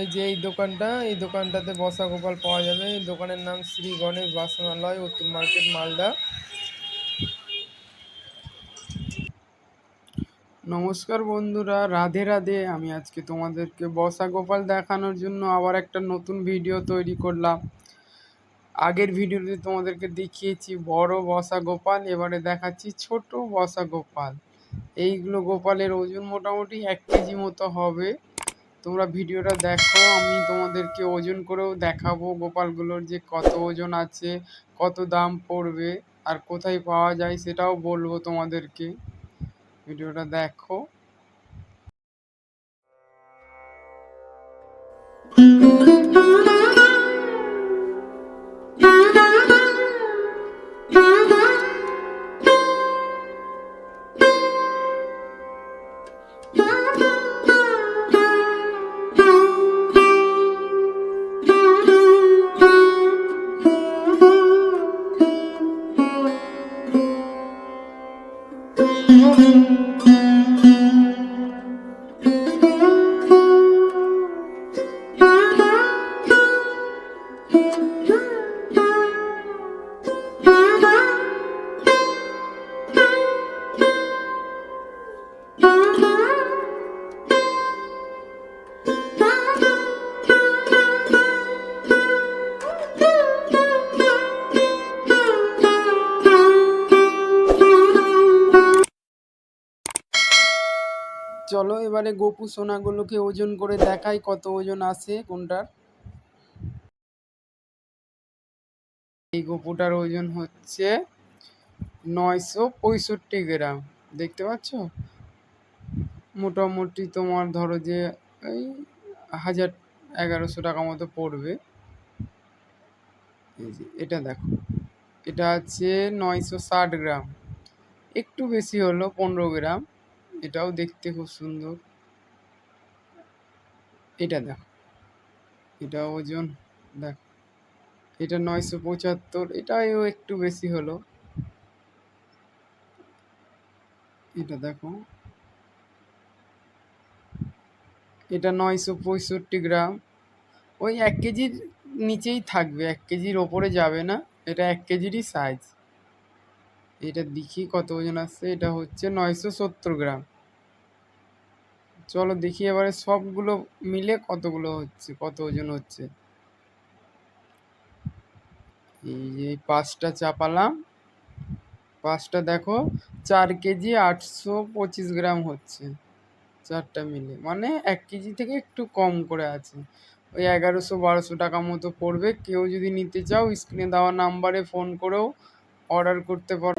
এই যে এই দোকানটা, এই দোকানটাতে বসা গোপাল পাওয়া যাবে। এই দোকানের নাম শ্রী গণেশ বাসনালয়, উত্তর মার্কেট, মালদা। নমস্কার বন্ধুরা, রাধে রাধে। আমি আজকে তোমাদেরকে বসা গোপাল দেখানোর জন্য আবার একটা নতুন ভিডিও তৈরি করলাম। আগের ভিডিওতে তোমাদেরকে দেখিয়েছি বড় বসা গোপাল এবারে দেখাচ্ছি ছোট বসা গোপাল এইগুলো গোপালের ওজন মোটামুটি এক কেজি মতো হবে। তোমরা ভিডিওটা দেখো, আমি তোমাদেরকে ওজন করেও দেখাবো গোপালগুলোর যে কত ওজন আছে, কত দাম পড়বে আর কোথায় পাওয়া যায় সেটাও বলব তোমাদেরকে। ভিডিওটা দেখো। চলো এবারে গোপু সোনাগুলোকে ওজন করে দেখাই কত ওজন আছে কোনটার। এই গোপুটার ওজন হচ্ছে নয়শো পঁয়ষট্টি গ্রাম, দেখতে পাচ্ছ? মোটামুটি তোমার ধরো যে এই হাজার এগারোশো টাকা মতো পড়বে। এই যে এটা দেখো, এটা আছে নয়শো ষাট গ্রাম, একটু বেশি হলো পনেরো গ্রাম। এটাও দেখতে খুব সুন্দর। এটা দেখো। এটা ওজন, দেখ। এটা নয়শো পঁচাত্তর, এটাও একটু বেশি হলো। এটা দেখো। এটা নয়শো পঁয়ষট্টি গ্রাম। ওই এক কেজির নিচেই থাকবে, এক কেজির ওপরে যাবে না। এটা এক কেজিরই সাইজ এটা দেখি কত ওজন আসছে। এটা হচ্ছে নয়শো সত্তর গ্রাম। চলো দেখি এবারে সবগুলো মিলে কতগুলো হচ্ছে, কত ওজন হচ্ছে। এই যে পাঁচটা চাপালাম। পাঁচটা দেখো, চার কেজি আটশো পঁচিশ গ্রাম হচ্ছে। চারটা মিলে মানে এক কেজি থেকে একটু কম করে আছে। ওই এগারোশো বারোশো টাকা মতো পড়বে। কেউ যদি নিতে চাও, স্ক্রিনে দেওয়া নাম্বারে ফোন করেও অর্ডার করতে পারো।